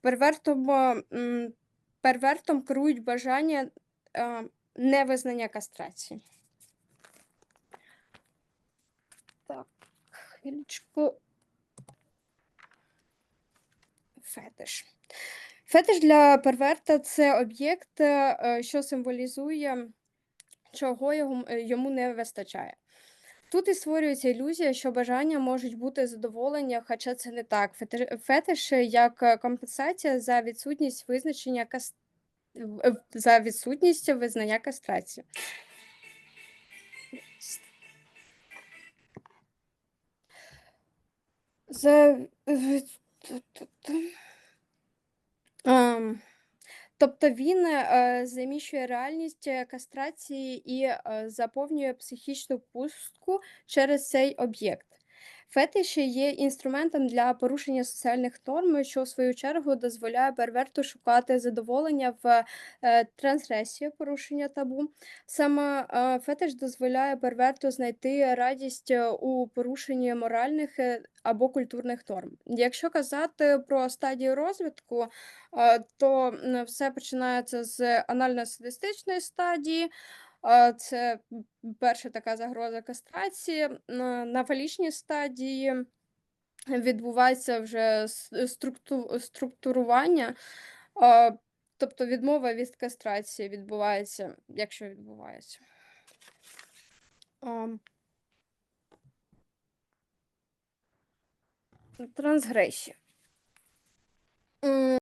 Первертом, первертом керують бажання е, невизнання кастрації. Так, хвилечку. Фетиш. Фетиш для перверта це об'єкт, е, що символізує, чого е, йому не вистачає. Тут і створюється ілюзія, що бажання можуть бути задоволення, хоча це не так. Фетиш, фетиш як е, компенсація за відсутність визначення кас... в- е, за відсутність визнання кастрації. За... Ем, Тобто він е, заміщує реальність е, кастрації і е, заповнює психічну пустку через цей об'єкт. Фетиші є інструментом для порушення соціальних норм, що в свою чергу дозволяє перверту шукати задоволення в е, трансгресії порушення табу. Саме е, фетиш дозволяє перверту знайти радість е, у порушенні моральних або культурних норм. Якщо казати про стадію розвитку, то все починається з анально-садистичної стадії. Це перша така загроза кастрації. На фалічній стадії відбувається вже структурування, тобто відмова від кастрації відбувається, якщо відбувається. Трансгресія.